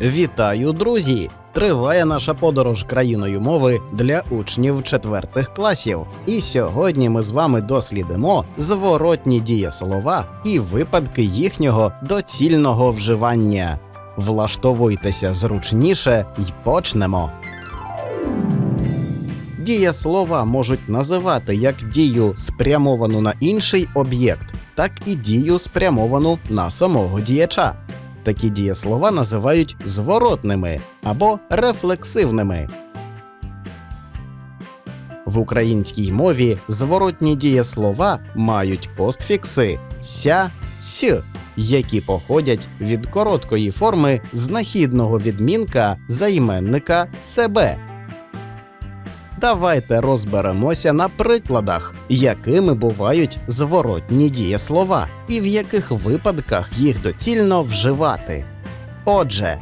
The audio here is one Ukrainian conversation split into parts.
Вітаю, друзі! Триває наша подорож країною мови для учнів четвертих класів. І сьогодні ми з вами дослідимо зворотні дієслова і випадки їхнього доцільного вживання. Влаштовуйтеся зручніше і почнемо. Дієслова можуть називати як дію спрямовану на інший об'єкт, так і дію спрямовану на самого діяча. Такі дієслова називають зворотними або рефлексивними. В українській мові зворотні дієслова мають постфікси ся, с, які походять від короткої форми знахідного відмінка займенника себе. Давайте розберемося на прикладах, якими бувають зворотні дієслова і в яких випадках їх доцільно вживати. Отже,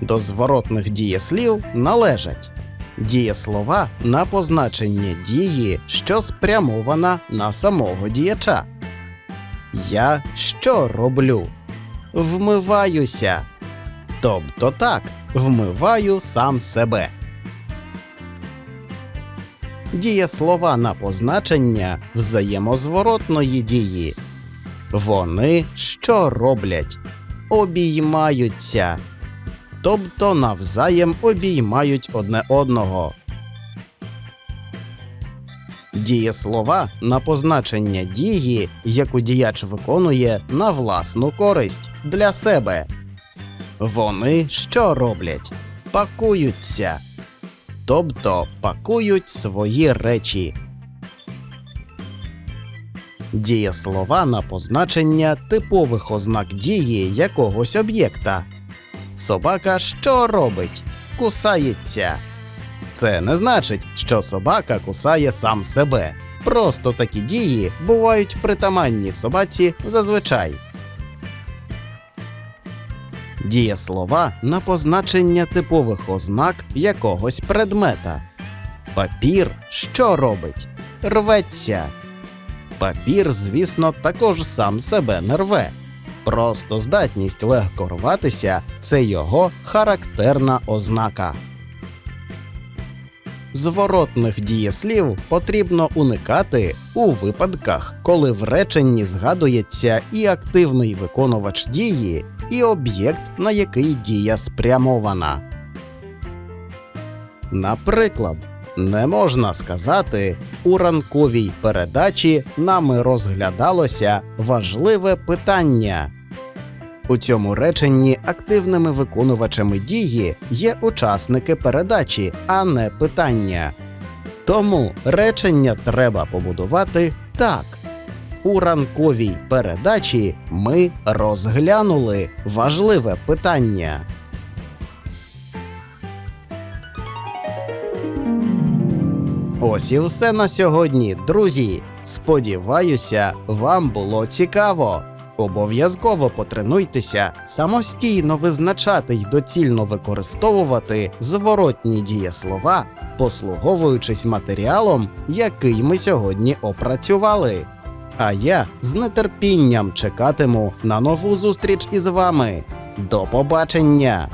до зворотних дієслів належать дієслова на позначення дії, що спрямована на самого діяча. Я що роблю? Вмиваюся. Тобто так, вмиваю сам себе. Дієслова на позначення взаємозворотної дії. Вони що роблять? Обіймаються. Тобто навзаєм обіймають одне одного. Дієслова на позначення дії, яку діяч виконує на власну користь для себе. Вони що роблять? Пакуються тобто пакують свої речі. Дієслова на позначення типових ознак дії якогось об'єкта. Собака що робить? Кусається. Це не значить, що собака кусає сам себе. Просто такі дії бувають притаманні собаці зазвичай. Дієслова на позначення типових ознак якогось предмета. Папір що робить? Рветься. Папір, звісно, також сам себе не рве. Просто здатність легко рватися це його характерна ознака. Зворотних дієслів потрібно уникати у випадках, коли в реченні згадується і активний виконувач дії, і об'єкт, на який дія спрямована. Наприклад, не можна сказати, у ранковій передачі нами розглядалося важливе питання. У цьому реченні активними виконувачами дії є учасники передачі, а не питання. Тому речення треба побудувати так. У ранковій передачі ми розглянули важливе питання. Ось і все на сьогодні, друзі. Сподіваюся, вам було цікаво. Обов'язково потренуйтеся самостійно визначати й доцільно використовувати зворотні дієслова, послуговуючись матеріалом, який ми сьогодні опрацювали. А я з нетерпінням чекатиму на нову зустріч із вами. До побачення!